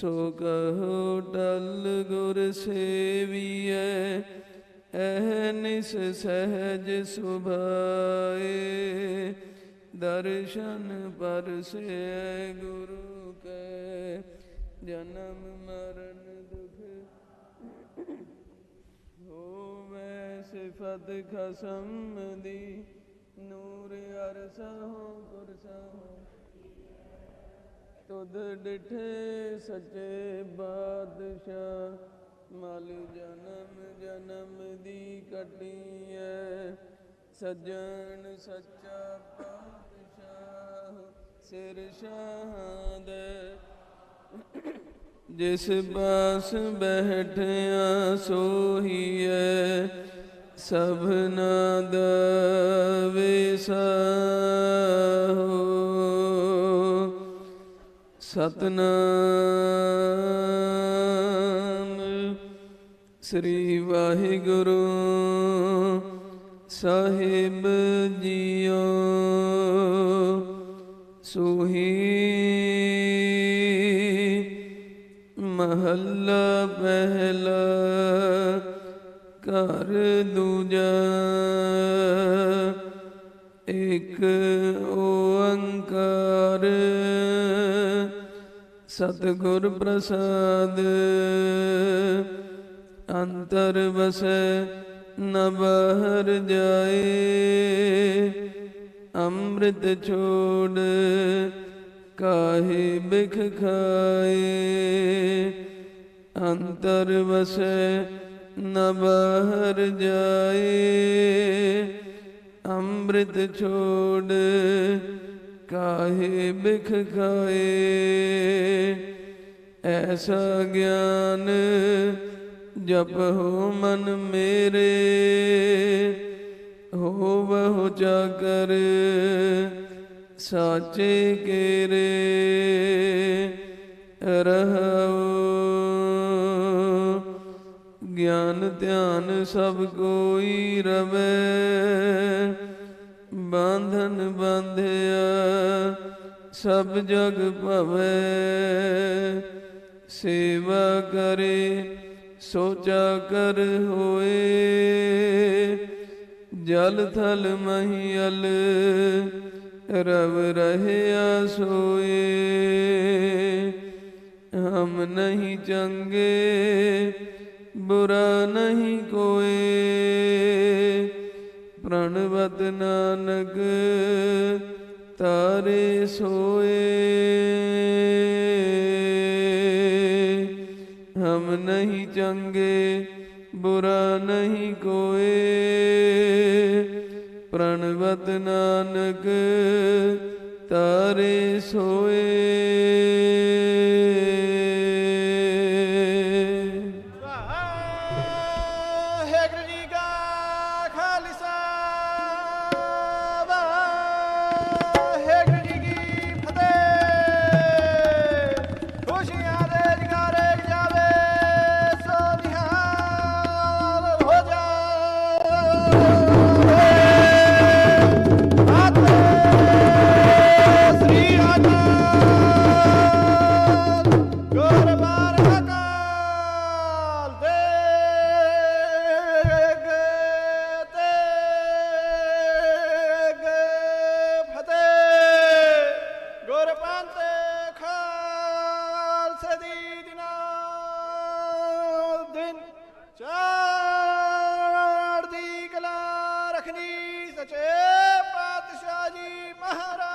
ਸੋ ਕਹੋ ਟਲ ਗੁਰ ਸੇਵੀਐ ਐਹਨਿਸ ਸਹਿਜ ਸੁਭਾਏ। ਦਰਸ਼ਨ ਪਰਸੈ ਗੁਰੂ ਕੈ, ਜਨਮ ਮਰਨ ਦੁਖ ਹੋਵੇ ਸਿਫਤ ਖਸਮ ਦੀ। ਨੂਰ ਅਰਸਹੁ ਕੁਰਸਹੁ ਤੁਧ ਡਿਠੇ ਸੱਚੇ ਬਾਦਸ਼ਾਹ, ਮਲ ਜਨਮ ਜਨਮ ਦੀ ਕਟੀਐ, ਸੱਜਣ ਸੱਚਾ ਪਾਤਸ਼ਾਹ, ਸਿਰ ਸ਼ਾਹਾਂ ਦੇ ਜਿਸ ਬਾਸ ਬਹਿਠਿਆ ਸੋਹੀਐ ਸਭਨਾ ਦਾ ਵਿਸਾਹੋ ਸਤਨਾਮ। ਸ੍ਰੀ ਵਾਹਿਗੁਰੂ ਸਾਹਿਬ ਜੀਓ। ਸੁਹੀ ਮਹੱਲਾ ਪਹਿਲਾ ਘਰ ਦੂਜਾ। ਇਕ ਓੰਕਾਰ। ਸਤਿਗੁਰ ਪ੍ਰਸਾਦ। ਅੰਤਰ ਵਸੈ, ਨ ਬਾਹਰ ਜਾਏ। ਅੰਮ੍ਰਿਤ ਛੋੜ, ਕਾਹੇ ਬਿਖ ਖਾਏ। ਅੰਤਰ ਵਸੈ, ਨ ਬਾਹਰ ਜਾਏ। ਅੰਮ੍ਰਿਤ ਛੋੜ ਕਾਹੇ ਬਿਖ ਖਾਏ ਐਸਾ ਗਿਆਨ ਜਪ ਹੋ ਮਨ ਮੇਰੇ ਹੋ ਬਹੁ ਜਾਗਰ ਸਾਚੇ ਕੇਰੇ ਰਹੋ ਗਿਆਨ ਧਿਆਨ ਸਭ ਕੋਈ ਰਵੇ। ਬਾਂਧਨ ਬਾਂਧਿਆ, ਸਭ ਜਗ ਭਵੇ। ਸੇਵਾ ਕਰੇ, ਸੋਚਾ ਕਰ ਹੋਏ। ਜਲ ਥਲ ਮਹੀਲ ਰਵ ਰਹਿਆ ਸੋਏ। ਹਮ ਨਹੀਂ ਚੰਗੇ, ਬੁਰਾ ਨਹੀਂ ਕੋਏ। ਪ੍ਰਣਵਤ ਨਾਨਕ ਤਾਰੇ ਸੋਏ। ਹਮ ਨਹੀਂ ਚੰਗੇ ਬੁਰਾ ਨਹੀਂ ਕੋਏ। ਪ੍ਰਣਵਤ ਨਾਨਕ ਤਾਰੇ ਸੋਏ। ਚੜ੍ਹਦੀ ਕਲਾ ਰਖਣੀ ਸਚੇ ਪਾਤਸ਼ਾਹ ਜੀ ਮਹਾਰਾਜ।